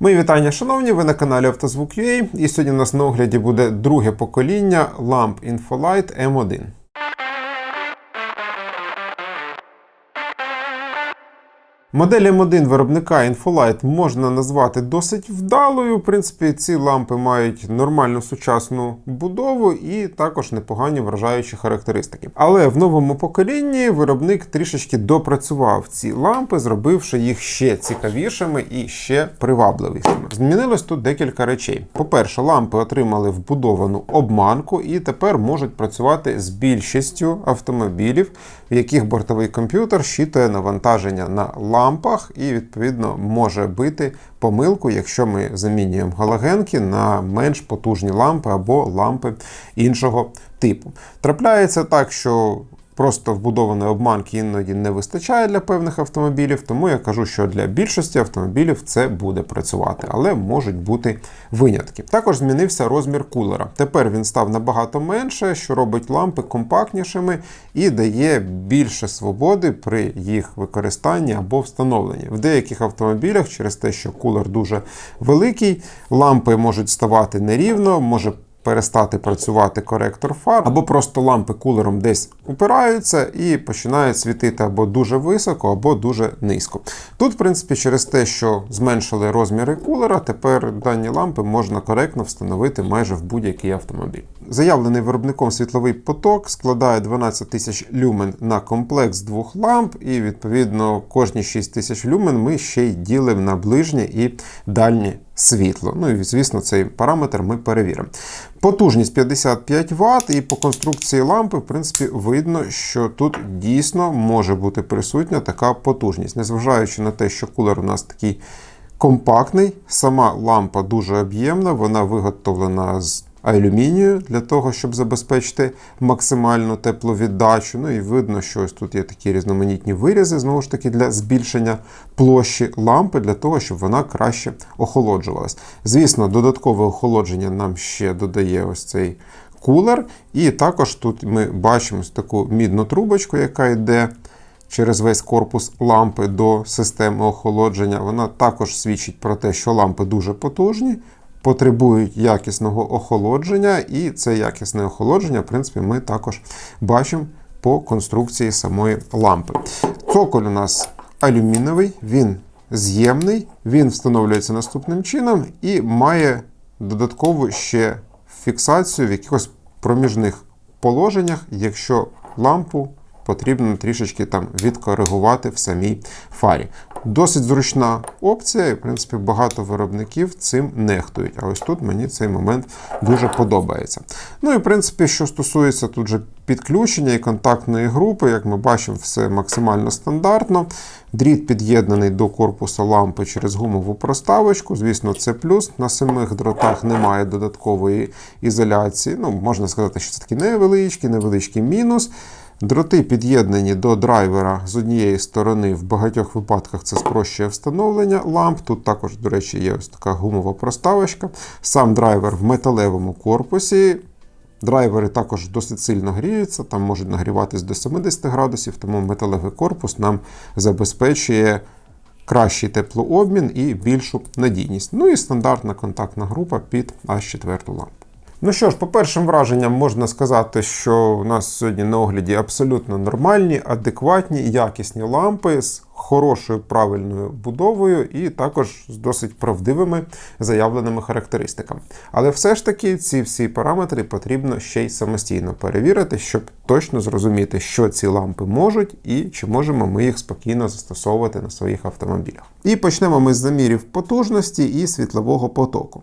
Мої вітання, шановні, ви на каналі Автозвук.ua і сьогодні у нас на огляді буде друге покоління ламп Infolight M1. Модель M1 виробника Infolight можна назвати досить вдалою. В принципі, ці лампи мають нормальну сучасну будову і також непогані вражаючі характеристики. Але в новому поколінні виробник трішечки допрацював ці лампи, зробивши їх ще цікавішими і ще привабливішими. Змінилось тут декілька речей. По-перше, лампи отримали вбудовану обманку і тепер можуть працювати з більшістю автомобілів, в яких бортовий комп'ютер щитує навантаження на лампах і, відповідно, може бити помилку, якщо ми замінюємо галогенки на менш потужні лампи або лампи іншого типу. Трапляється так, що Просто вбудованої обманки іноді не вистачає для певних автомобілів, тому я кажу, що для більшості автомобілів це буде працювати, але можуть бути винятки. Також змінився розмір кулера. Тепер він став набагато менше, що робить лампи компактнішими і дає більше свободи при їх використанні або встановленні. В деяких автомобілях, через те, що кулер дуже великий, лампи можуть ставати нерівно, може перестати працювати коректор фар, або просто лампи кулером десь упираються і починають світити або дуже високо, або дуже низько. Тут, в принципі, через те, що зменшили розміри кулера, тепер дані лампи можна коректно встановити майже в будь-який автомобіль. Заявлений виробником світловий поток складає 12 тисяч люмен на комплекс двох ламп, і відповідно кожні 6 тисяч люмен ми ще й ділимо на ближнє і дальнє світло. Ну і звісно, цей параметр ми перевіримо. Потужність 55 Вт, і по конструкції лампи, в принципі, видно, що тут дійсно може бути присутня така потужність, незважаючи на те, що кулер у нас такий компактний, сама лампа дуже об'ємна, вона виготовлена з алюмінію для того, щоб забезпечити максимальну тепловіддачу. Ну і видно, що ось тут є такі різноманітні вирізи, знову ж таки, для збільшення площі лампи, для того, щоб вона краще охолоджувалась. Звісно, додаткове охолодження нам ще додає ось цей кулер. І також тут ми бачимо таку мідну трубочку, яка йде. Через весь корпус лампи до системи охолодження. Вона також свідчить про те, що лампи дуже потужні, потребують якісного охолодження, і це якісне охолодження, в принципі, ми також бачимо по конструкції самої лампи. Цоколь у нас алюміновий, він з'ємний, він встановлюється наступним чином і має додаткову ще фіксацію в якихось проміжних положеннях, якщо лампу потрібно трішечки там відкоригувати в самій фарі. Досить зручна опція, і в принципі багато виробників цим нехтують. А ось тут мені цей момент дуже подобається. Ну і в принципі, що стосується тут же підключення і контактної групи, як ми бачимо, все максимально стандартно. Дріт під'єднаний до корпуса лампи через гумову проставочку. Звісно, це плюс. На самих дротах немає додаткової ізоляції. Ну, Можна сказати, що це такий невеличкий, невеличкий мінус. Дроти під'єднані до драйвера з однієї сторони, в багатьох випадках це спрощує встановлення ламп. Тут також, до речі, є ось така гумова проставочка. Сам драйвер в металевому корпусі. Драйвери також досить сильно гріються, там можуть нагріватись до 70 градусів, тому металевий корпус нам забезпечує кращий теплообмін і більшу надійність. Ну і стандартна контактна група під H4 лампу. Ну що ж, по першим враженням можна сказати, що у нас сьогодні на огляді абсолютно нормальні, адекватні, якісні лампи з хорошою правильною будовою і також з досить правдивими заявленими характеристиками. Але все ж таки ці всі параметри потрібно ще й самостійно перевірити, щоб точно зрозуміти, що ці лампи можуть і чи можемо ми їх спокійно застосовувати на своїх автомобілях. І почнемо ми з замірів потужності і світлового потоку.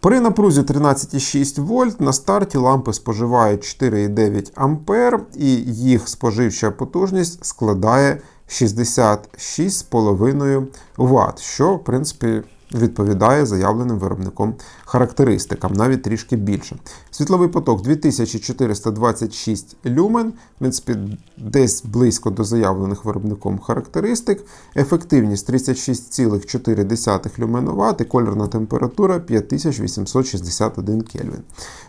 При напрузі 13,6 вольт на старті лампи споживають 4,9 ампер і їх споживча потужність складає 66,5 Вт, що, в принципі, відповідає заявленим виробником характеристикам, навіть трішки більше. Світловий поток 2426 люмен, в принципі, десь близько до заявлених виробником характеристик. Ефективність 36,4 люменоват і кольорна температура 5861 Кельвін.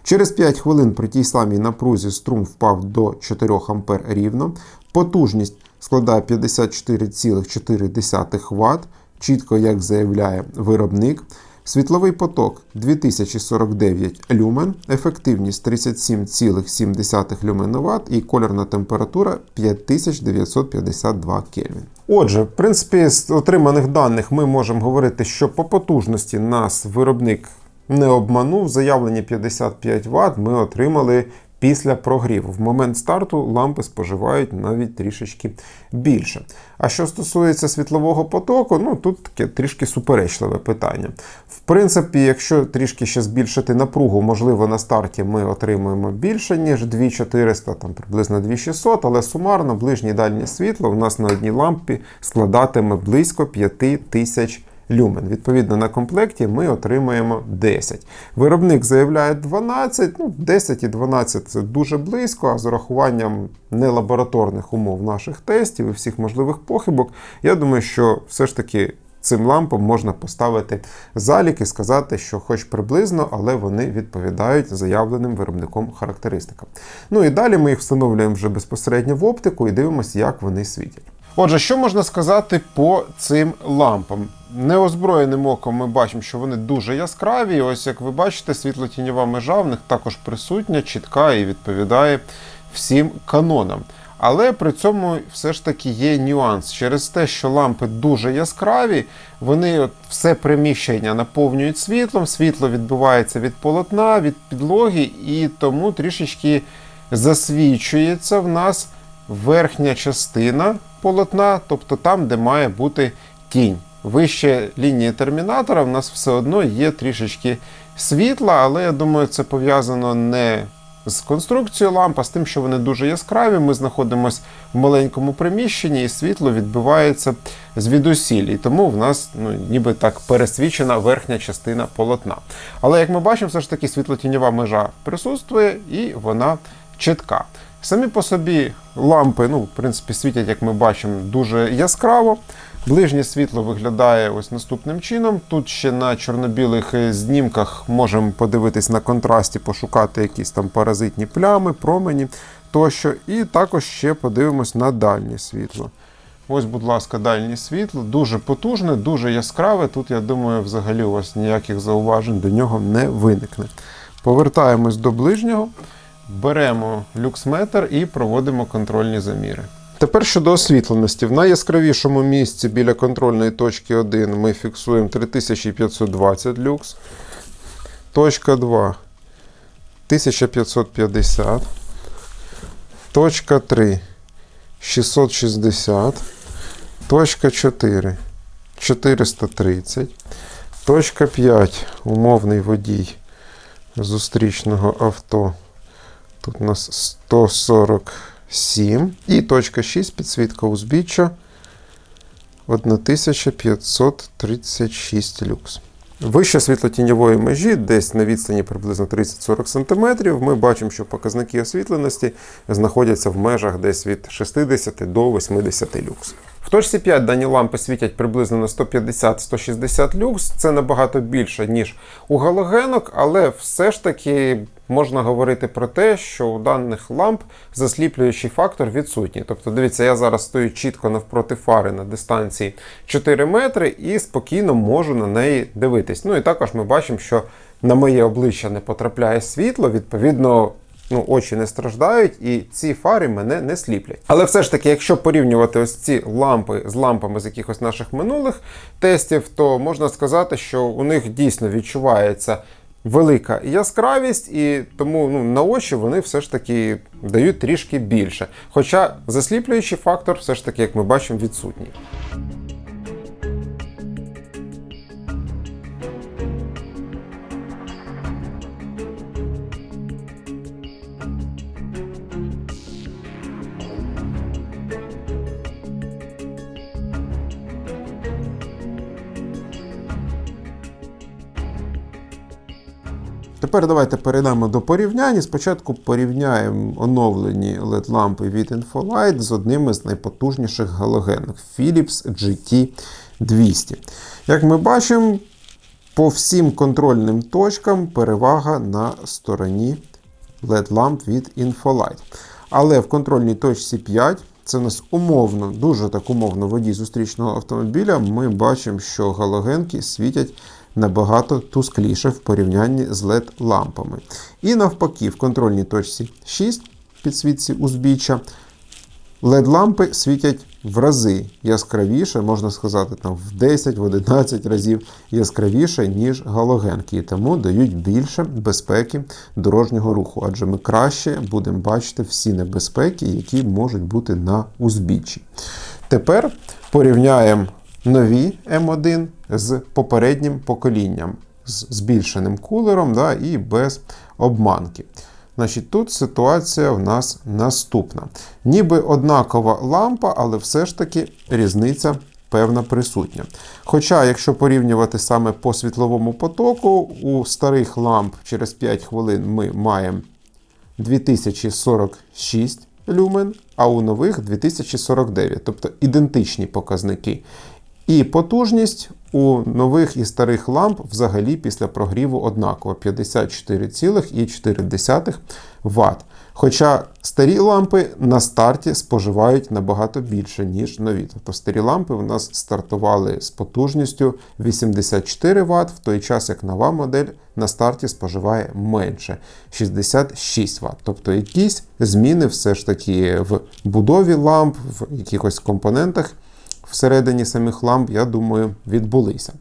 Через 5 хвилин при тій самій напрузі струм впав до 4 А рівно. Потужність складає 54,4 Вт. Чітко як заявляє виробник. Світловий поток 2049 люмен, ефективність 37,7 люмен на Вт і кольорна температура 5952 Кельвін. Отже, в принципі, з отриманих даних ми можемо говорити, що по потужності нас виробник не обманув. Заявлені 55 Вт ми отримали після прогріву. В момент старту лампи споживають навіть трішечки більше. А що стосується світлового потоку, ну тут таке трішки суперечливе питання. В принципі, якщо трішки ще збільшити напругу, можливо, на старті ми отримуємо більше, ніж 2400, там приблизно 2600, але сумарно ближнє дальнє світло у нас на одній лампі складатиме близько 5000 люмен. Відповідно, на комплекті ми отримаємо 10. Виробник заявляє 12, ну 10 і 12 це дуже близько, а з урахуванням нелабораторних умов наших тестів і всіх можливих похибок, я думаю, що все ж таки. Цим лампам можна поставити залік і сказати, що хоч приблизно, але вони відповідають заявленим виробником характеристикам. Ну і далі ми їх встановлюємо вже безпосередньо в оптику і дивимося, як вони світять. Отже, що можна сказати по цим лампам? Неозброєним оком ми бачимо, що вони дуже яскраві. Ось як ви бачите, світлотіньова межа в них також присутня, чітка і відповідає всім канонам. Але при цьому все ж таки є нюанс. Через те, що лампи дуже яскраві, вони от все приміщення наповнюють світлом, світло відбивається від полотна, від підлоги, і тому трішечки засвічується в нас верхня частина полотна, тобто там, де має бути тінь. Вище лінії термінатора в нас все одно є трішечки світла, але я думаю, це пов'язано не з конструкцією ламп, а з тим, що вони дуже яскраві. Ми знаходимося в маленькому приміщенні, і світло відбивається звідусіль. І тому в нас ну, ніби так пересвічена верхня частина полотна. Але як ми бачимо, все ж таки світлотіньова межа присутствує і вона чітка. Самі по собі лампи, ну, в принципі, світять, як ми бачимо, дуже яскраво. Ближнє світло виглядає ось наступним чином. Тут ще на чорно-білих знімках можемо подивитись на контрасті, пошукати якісь там паразитні плями, промені тощо. І також ще подивимось на дальнє світло. Ось, будь ласка, дальнє світло, дуже потужне, дуже яскраве. Тут, я думаю, взагалі у вас ніяких зауважень до нього не виникне. Повертаємось до ближнього, беремо люксметр і проводимо контрольні заміри. Тепер щодо освітленості. В найяскравішому місці біля контрольної точки 1 ми фіксуємо 3520 люкс. Точка 2 1550. Точка 3 660. Точка 4 430. Точка 5 умовний водій зустрічного авто. Тут у нас 140. 7. І точка 6 підсвітка узбіччя 1536 люкс. Вище світлотіньової межі, десь на відстані приблизно 30-40 см, ми бачимо, що показники освітленості знаходяться в межах десь від 60 до 80 люкс. В точці 5 дані лампи світять приблизно на 150-160 люкс. Це набагато більше, ніж у галогенок, але все ж таки можна говорити про те, що у даних ламп засліплюючий фактор відсутній. Тобто, дивіться, я зараз стою чітко навпроти фари на дистанції 4 метри і спокійно можу на неї дивитись. Ну і також ми бачимо, що на моє обличчя не потрапляє світло, відповідно. Ну, очі не страждають, і ці фари мене не сліплять. Але все ж таки, якщо порівнювати ось ці лампи з лампами з якихось наших минулих тестів, то можна сказати, що у них дійсно відчувається велика яскравість, і тому ну, на очі вони все ж таки дають трішки більше. Хоча засліплюючий фактор, все ж таки, як ми бачимо, відсутній. Тепер давайте перейдемо до порівняння. Спочатку порівняємо оновлені LED-лампи від Infolight з одним із найпотужніших галогенних Philips GT200. Як ми бачимо, по всім контрольним точкам перевага на стороні LED-ламп від Infolight. Але в контрольній точці 5 це у нас умовно, дуже так умовно водій зустрічного автомобіля, ми бачимо, що галогенки світять набагато тускліше в порівнянні з LED-лампами. І навпаки, в контрольній точці 6 підсвітці узбіччя LED-лампи світять в рази яскравіше, можна сказати, там в 10, в 11 разів яскравіше, ніж галогенки, і тому дають більше безпеки дорожнього руху, адже ми краще будемо бачити всі небезпеки, які можуть бути на узбіччі. Тепер порівняємо нові М1 з попереднім поколінням, з збільшеним кулером да, і без обманки. Значить, Тут ситуація в нас наступна. Ніби однакова лампа, але все ж таки різниця певна присутня. Хоча, якщо порівнювати саме по світловому потоку, у старих ламп через 5 хвилин ми маємо 2046 люмен, а у нових 2049, тобто ідентичні показники. І потужність у нових і старих ламп взагалі після прогріву однакова 54,4 Вт. Хоча старі лампи на старті споживають набагато більше, ніж нові. Тобто старі лампи у нас стартували з потужністю 84 Вт, в той час як нова модель на старті споживає менше 66 Вт. Тобто якісь зміни все ж таки в будові ламп, в якихось компонентах всередині самих ламп, я думаю, відбулися.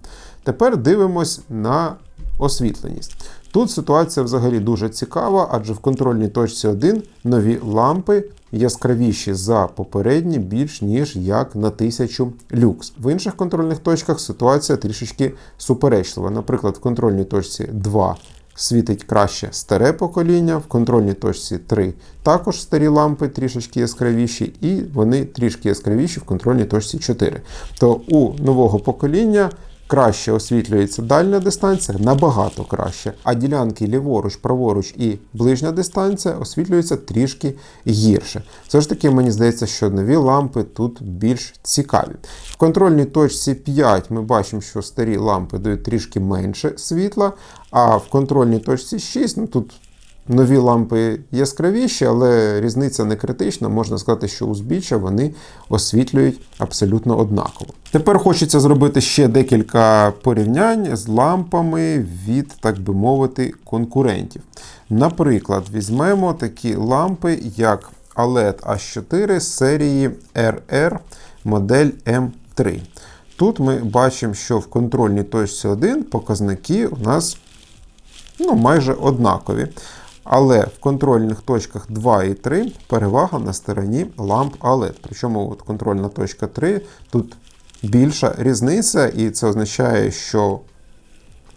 Тепер дивимось на освітленість. Тут ситуація взагалі дуже цікава, адже в контрольній точці 1 нові лампи яскравіші за попередні більш ніж як на 1000 люкс. В інших контрольних точках ситуація трішечки суперечлива. Наприклад, в контрольній точці 2 світить краще старе покоління, в контрольній точці 3 також старі лампи трішечки яскравіші, і вони трішки яскравіші в контрольній точці 4. То у нового покоління краще освітлюється дальня дистанція, набагато краще. А ділянки ліворуч, праворуч і ближня дистанція освітлюються трішки гірше. Все ж таки, мені здається, що нові лампи тут більш цікаві. В контрольній точці 5 ми бачимо, що старі лампи дають трішки менше світла, а в контрольній точці 6 ну тут. Нові лампи яскравіші, але різниця не критична. Можна сказати, що узбіччя вони освітлюють абсолютно однаково. Тепер хочеться зробити ще декілька порівнянь з лампами від, так би мовити, конкурентів. Наприклад, візьмемо такі лампи, як OLED H4 серії RR модель M3. Тут ми бачимо, що в контрольній точці 1 показники у нас ну, майже однакові. Але в контрольних точках 2 і 3 перевага на стороні ламп OLED. Причому от контрольна точка 3 тут більша різниця, і це означає, що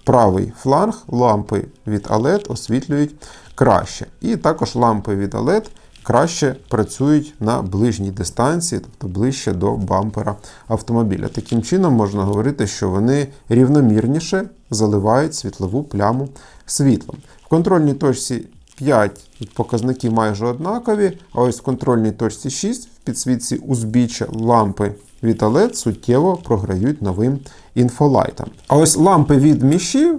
правий фланг лампи від OLED освітлюють краще. І також лампи від OLED краще працюють на ближній дистанції, тобто ближче до бампера автомобіля. Таким чином можна говорити, що вони рівномірніше заливають світлову пляму світлом. В контрольній точці 5 показники майже однакові, а ось в контрольній точці 6 в підсвітці узбіччя лампи від OLED суттєво програють новим інфолайтам. А ось лампи від міші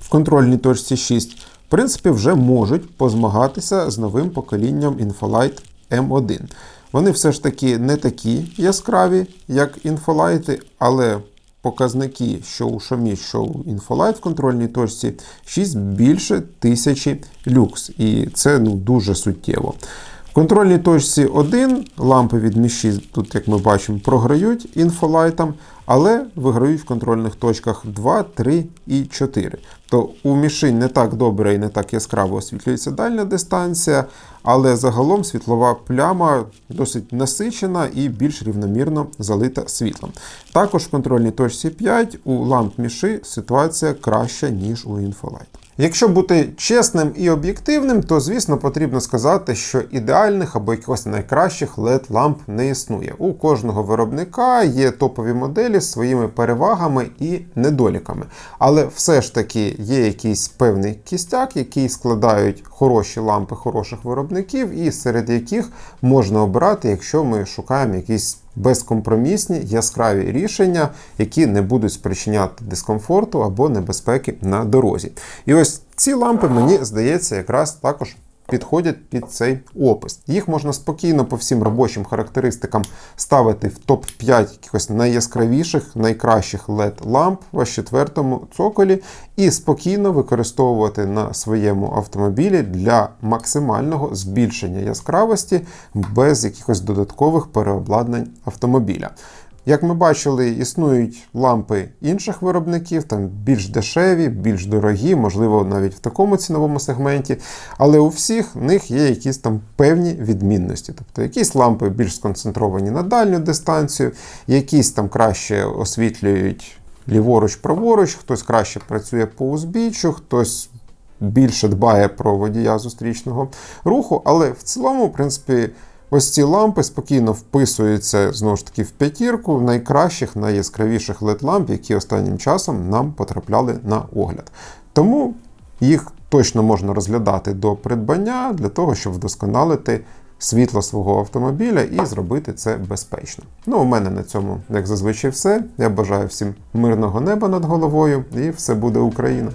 в контрольній точці 6 принципі, вже можуть позмагатися з новим поколінням Infolight M1. Вони все ж таки не такі яскраві, як інфолайти, але показники, що у Xiaomi, що у Infolight в контрольній точці 6 більше 1000 люкс. І це ну, дуже суттєво. В контрольній точці 1 лампи від Міші, тут, як ми бачимо, програють інфолайтам, але виграють в контрольних точках 2, 3 і 4. То у Міші не так добре і не так яскраво освітлюється дальня дистанція, але загалом світлова пляма досить насичена і більш рівномірно залита світлом. Також в контрольній точці 5 у ламп Міші ситуація краща, ніж у Infolight. Якщо бути чесним і об'єктивним, то звісно потрібно сказати, що ідеальних або якихось найкращих led ламп не існує. У кожного виробника є топові моделі з своїми перевагами і недоліками. Але все ж таки є якийсь певний кістяк, який складають хороші лампи хороших виробників, і серед яких можна обирати, якщо ми шукаємо якісь безкомпромісні яскраві рішення, які не будуть спричиняти дискомфорту або небезпеки на дорозі. І ось ці лампи, мені здається, якраз також підходять під цей опис. Їх можна спокійно по всім робочим характеристикам ставити в топ-5 якихось найяскравіших, найкращих LED ламп в четвертому цоколі і спокійно використовувати на своєму автомобілі для максимального збільшення яскравості без якихось додаткових переобладнань автомобіля. Як ми бачили, існують лампи інших виробників, там більш дешеві, більш дорогі, можливо, навіть в такому ціновому сегменті. Але у всіх них є якісь там певні відмінності. Тобто якісь лампи більш сконцентровані на дальню дистанцію, якісь там краще освітлюють ліворуч, праворуч, хтось краще працює по узбіччю, хтось більше дбає про водія зустрічного руху. Але в цілому, в принципі. Ось ці лампи спокійно вписуються знову ж таки в п'ятірку найкращих, найяскравіших led ламп, які останнім часом нам потрапляли на огляд. Тому їх точно можна розглядати до придбання для того, щоб вдосконалити світло свого автомобіля і зробити це безпечно. Ну, у мене на цьому, як зазвичай, все. Я бажаю всім мирного неба над головою, і все буде Україна.